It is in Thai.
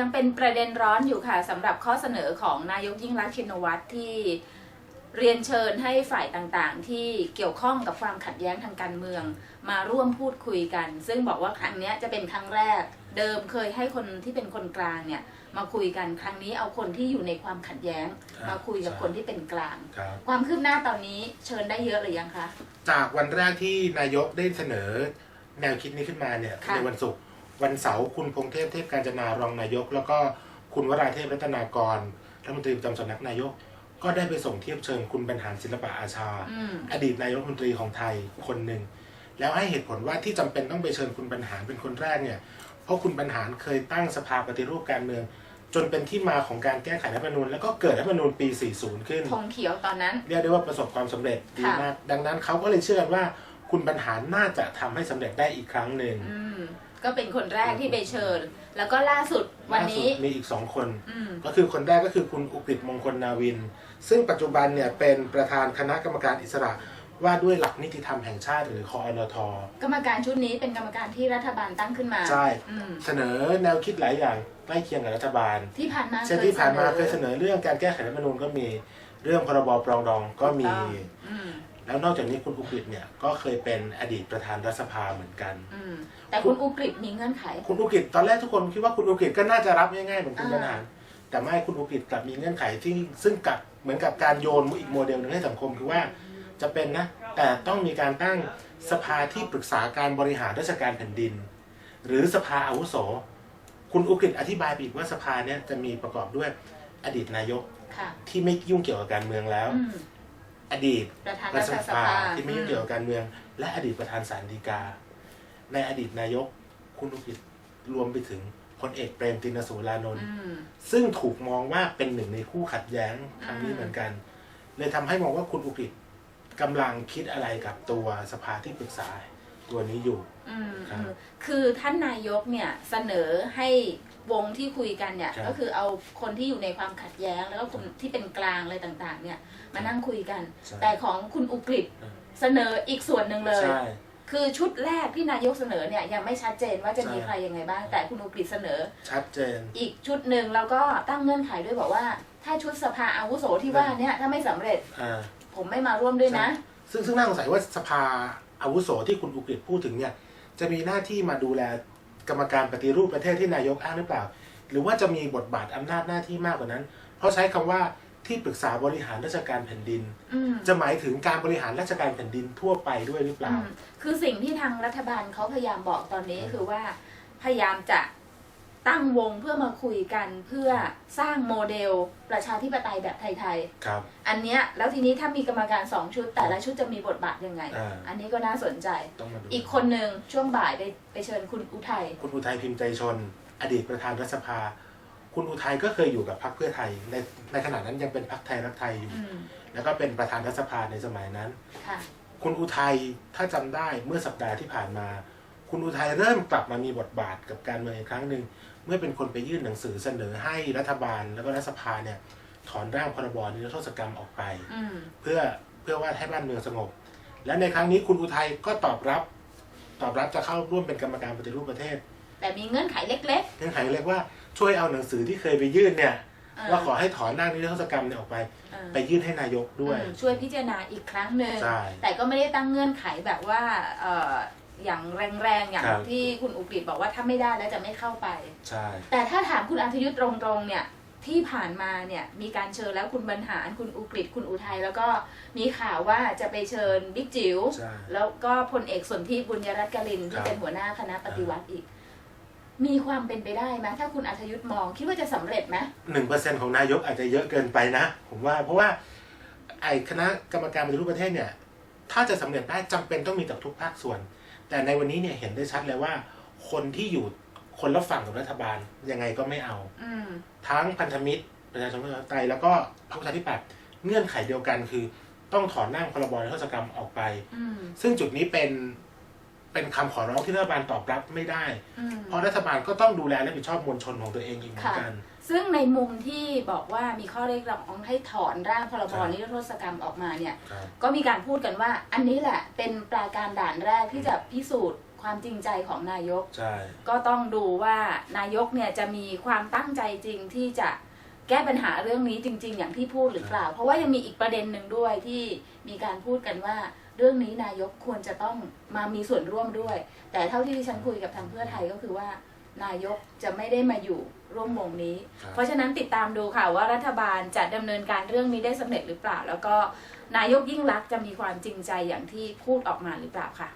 ยังเป็นประเด็นร้อนอยู่ค่ะสำหรับข้อเสนอของนายกยิ่งรักษณ์ชินวัตรที่เรียนเชิญให้ฝ่ายต่างๆ ที่เกี่ยวข้องกับความขัดแย้งทางการเมือง มาร่วมพูดคุยกัน ซึ่งบอกว่าครั้งเนี้ยจะเป็นครั้งแรก เดิมเคยให้คนที่เป็นคนกลางเนี่ยมาคุยกันครั้งนี้เอาคนที่อยู่ในความขัดแย้ง ครับมาคุยกับใช่ คนที่เป็นกลาง ครับ ความคืบหน้าตอนนี้เชิญได้เยอะหรือยังคะ จากวันแรกที่นายกได้เสนอแนวคิดนี้ขึ้นมาเนี่ยค่ะ ในวันศุกร์ วันเสาร์คุณพงเทพเทพการจนารองนายก แล้วก็คุณวราเทพรัตนากรรัฐมนตรีประจำสำนักนายก ก็ได้ไปส่งเทียบเชิญคุณบรรหารศิลปะอาชาอืมอดีตนายกรัฐมนตรีของไทยคนหนึ่งแล้วให้เหตุผลว่าที่จำเป็นต้องไปเชิญคุณบรรหารเป็นคนแรกเนี่ยเพราะคุณบรรหารเคยตั้งสภาปฏิรูปการเมือง จนเป็นที่มาของการแก้ไขรัฐธรรมนูญแล้วก็เกิดรัฐธรรมนูญปี 40 ขึ้นธงเขียวตอนนั้นเรียกได้ว่าประสบความสำเร็จดีค่ะมากดังนั้นเขาก็เลยเชื่อกันว่า คุณบรรหารน่าจะทำให้สำเร็จได้อีกครั้งหนึ่งอืม ก็เป็นคนแรกที่ไปเชิญ แล้วก็ล่าสุดวันนี้ล่าสุดมีอีกสองคน อืมก็คือคนแรกก็คือคุณอุกฤษมงคลนาวิน ซึ่งปัจจุบันเนี่ยเป็นประธานคณะกรรมการอิสระว่าด้วยหลักนิติธรรมแห่งชาติหรือคออนท กรรมการชุดนี้เป็นกรรมการที่รัฐบาลตั้งขึ้นมาใช่ อืมเสนอแนวคิดหลายอย่างใกล้เคียงกับรัฐบาล ที่ผ่านมาเช่นที่ผ่านมาเคยเสนอเรื่องการแก้ไขรัฐธรรมนูญก็มีเรื่องพรบปรองดองก็มี อืม แล้วนอกจากนี้คุณอุกฤษเนี่ยก็เคยเป็นอดีตประธานรัฐสภาเหมือนกัน อืมแต่คุณอุกฤษมีเงื่อนไข คุณอุกฤษตอนแรกทุกคนคิดว่าคุณอุกฤษก็น่าจะรับง่ายๆเหมือนคุณอ่าบรรหารแต่ไม่คุณอุกฤษกลับมีเงื่อนไขที่ซึ่งกลับเหมือนกับการโยนอีกโมเดลหนึงให้สังคมคือว่าจะเป็นนะ แต่ต้องมีการตั้งสภาที่ปรึกษาการบริหารราชการแผ่นดิน หรือสภาอาวุโส คุณอุกฤษอธิบายไปอีกว่าสภาเนี่ยจะมีประกอบด้วยอดีตนายกค่ะที่ไม่ยุ่งเกี่ยวกับการเมืองแล้ว อืมอดีตประธานรัรัฐฐสสภาภาที่ไม่ยุ่งเกี่ยวกับการเมือง และอดีตประธานศาลฎีกา ในอดีตนายกคุณอุกิจรวมไปถึงพลเอกเปรมตินสูรานนท์อืมซึ่งถูกมองว่าเป็นหนึ่งในคู่ขัดแย้งครั้งนี้อืมเหมือนกัน เลยทำให้มองว่าคุณอุกิจกำลังคิดอะไรกับตัวสภาที่ปรึกษาตัวนี้อยู่อืมครับอืมคือท่านนายกเนี่ยเสนอให้ วงที่คุยกันเนี่ยครับก็คือเอาคนที่อยู่ในความขัดแย้ง แล้วก็คนที่เป็นกลางอะไรต่างๆ เนี่ย มานั่งคุยกันใช่แต่ของคุณอุกฤษอืมเสนออีกส่วนหนึ่งเลยใช่คือชุดแรกที่นายกเสนอเนี่ยยังไม่ชัดเจนว่าจะมีใช่ใครยังไงบ้าง แต่คุณอุกฤษเสนอ ชัดเจน อีกชุดหนึ่งแล้วก็ตั้งเงื่อนไขด้วยบอกว่า ถ้าชุดสภาอาวุโสที่ว่าเนี่ยถ้าไม่สำเร็จอ่าผมไม่มาร่วมด้วยนะ ซึ่งซึ่งน่าสงสัยว่าสภาอาวุโสที่คุณอุกฤษพูดถึงเนี่ยจะมีหน้าที่มาดูแล กรรมการปฏิรูปประเทศที่นายกอ้างหรือเปล่า หรือว่าจะมีบทบาทอำนาจหน้าที่มากกว่านั้น เพราะใช้คำว่าที่ปรึกษาบริหารราชการแผ่นดินอืมจะหมายถึงการบริหารราชการแผ่นดินทั่วไปด้วยหรือเปล่าอืมคือสิ่งที่ทางรัฐบาลเขาพยายามบอกตอนนี้คือว่าพยายามจะ ตั้งวงเพื่อมาคุยกันเพื่อสร้างโมเดลประชาธิปไตยแบบไทยครับๆอันเนี้ยแล้วทีนี้ถ้ามีกรรมการสองชุด แต่ละชุดจะมีบทบาทยังไง อ่า อันนี้ก็น่าสนใจ ต้องมาดูอีกคนหนึ่งช่วงบ่ายไปไปเชิญคุณอุทัย คุณอุทัยพิมพ์ใจชน อดีตประธานรัฐสภา คุณอุทัยก็เคยอยู่กับพรรคเพื่อไทย ในในขณะนั้นยังเป็นพรรคไทยรักไทยอยู่ อืมแล้วก็เป็นประธานรัฐสภาในสมัยนั้น ค่ะ คุณอุทัยถ้าจำได้เมื่อสัปดาห์ที่ผ่านมา คุณอุทัยเริ่มกลับมามีบทบาทกับการเมืองอีกครั้งหนึ่งเมื่อเป็นคนไปยื่นหนังสือเสนอให้รัฐบาลแล้วก็รัฐสภาเนี่ยถอนร่างพรบนิรโทษกรรมออกไปอืมเพื่อเพื่อว่าให้บ้านเมืองสงบ และในครั้งนี้คุณอุทัยก็ตอบรับ ตอบรับจะเข้าร่วมเป็นกรรมการปฏิรูปประเทศ แต่มีเงื่อนไขเล็กเงื่อนไขเรียกว่าช่วยเอาหนังสือที่เคยไปยื่นเนี่ยๆเออว่าขอให้ถอนร่างนิรโทษกรรมเนี่ยออกไปเออไปยื่นให้นายกด้วยอืมช่วยพิจารณาอีกครั้งหนึ่งใช่แต่ก็ไม่ได้ตั้งเงื่อนไขแบบว่าเอ่ออย่างแรงๆอย่างครับ ที่คุณอุกฤษบอกว่าถ้าไม่ได้แล้วจะไม่เข้าไป ใช่ แต่ถ้าถามคุณอัธยุทธ์ตรงๆเนี่ยที่ผ่านมาเนี่ยมีการเชิญแล้วคุณบรรหารคุณอุกฤษคุณอุทัยแล้วก็มีข่าวว่าจะไปเชิญบิ๊กจิ๋วใช่ แล้วก็พลเอกสนธิบุญยรัตน์กลินครัที่บเป็นหัวหน้าคณะปฏิวัติอีก มีความเป็นไปได้ไหมถ้าคุณอัธยุทธ์มองคิดว่าจะสำเร็จไหมหนึ่งเปอร์เซ็นของนายกอาจจะเยอะเกินไปนะ ผมว่าเพราะว่าไอ้คณะกรรมการปฏิรูปประเทศเนี่ย ถ้าจะสำเร็จได้จำเป็นต้องมีจากทุกภาคส่วน แต่ในวันนี้เนี่ยเห็นได้ชัดเลยว่า คนที่อยู่คนละฝั่งกับรัฐบาลยังไงก็ไม่เอาอืมทั้งพันธมิตรประชาชนประชาธิปไตยแล้วก็พรรคประชาธิปัตย์เงื่อนไขเดียวกันคือ ต้องถอนร่างพรบนิรโทษกรรมออกไปอืมซึ่งจุดนี้เป็น เป็นคำขอร้องที่รัฐบาลตอบรับไม่ได้อืมเพราะรัฐบาลก็ต้องดูแลและรับผิดชอบมวลชนของตัวเองอีกเหมือนกัน ซึ่งในมุมที่บอกว่ามีข้อเรียกร้องให้ถอนร่างพรบครับนิรโทษกรรมออกมาเนี่ยครับก็มีการพูดกันว่าอันนี้แหละเป็นปราการด่านแรกที่จะพิสูจน์ความจริงใจของนายกใช่ก็ต้องดูว่านายกเนี่ยจะมีความตั้งใจจริงที่จะแก้ปัญหาเรื่องนี้จริง ๆ อย่างที่พูดหรือเปล่า เพราะว่ายังมีอีกประเด็นหนึ่งด้วยที่มีการพูดกันว่า เรื่องนี้นายกควรจะต้องมามีส่วนร่วมด้วย แต่เท่าที่ดิฉันคุยกับทางเพื่อไทยก็คือว่า นายกจะไม่ได้มาอยู่ร่วมวงนี้ครับเพราะฉะนั้นติดตามดูค่ะว่ารัฐบาลจะดำเนินการเรื่องนี้ได้สำเร็จหรือเปล่า แล้วก็นายกยิ่งรักษณ์จะมีความจริงใจอย่างที่พูดออกมาหรือเปล่าค่ะ